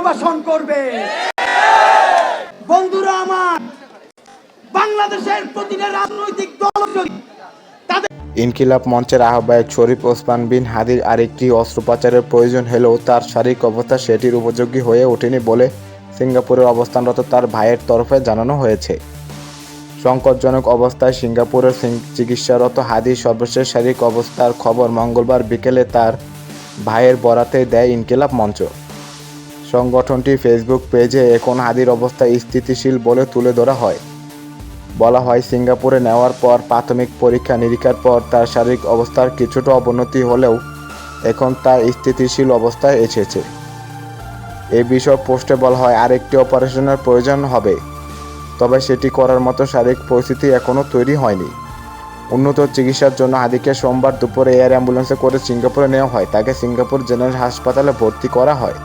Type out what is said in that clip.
পুনর্বাসন করবে। বন্ধুরা আমার, বাংলাদেশের প্রতিটা রাজনৈতিক দল ইনকিলাব মঞ্চের আহ্বায়ক শরীফ ওসমান বিন হাদির আরেকটি অস্ত্রোপচারের প্রয়োজন হলেও তার শারীরিক অবস্থা সেটির উপযোগী হয়ে ওঠেনি বলে সিঙ্গাপুরের অবস্থানরত তার ভাইয়ের তরফে জানানো হয়েছে। সংকটজনক অবস্থায় সিঙ্গাপুরের চিকিৎসারত হাদির সর্বশেষ শারীরিক অবস্থার খবর মঙ্গলবার বিকেলে তার ভাইয়ের বরাতে দেয় ইনকিলাব মঞ্চ। সংগঠনটি ফেসবুক পেজে এখন হাদির অবস্থা স্থিতিশীল বলে তুলে ধরা হয়। বলা হয়, সিঙ্গাপুরে নেওয়ার পর প্রাথমিক পরীক্ষা নিরীক্ষার পর তার শারীরিক অবস্থার কিছুটা অবনতি হলেও এখন তার স্থিতিশীল অবস্থায় এসেছে। এই বিষয় পোস্টে বলা হয়, আরেকটি অপারেশনের প্রয়োজন হবে, তবে সেটি করার মতো শারীরিক পরিস্থিতি এখনও তৈরি হয়নি। উন্নত চিকিৎসার জন্য হাদিকে সোমবার দুপুরে এয়ার অ্যাম্বুলেন্সে করে সিঙ্গাপুরে নেওয়া হয়। তাকে সিঙ্গাপুর জেনারেল হাসপাতালে ভর্তি করা হয়।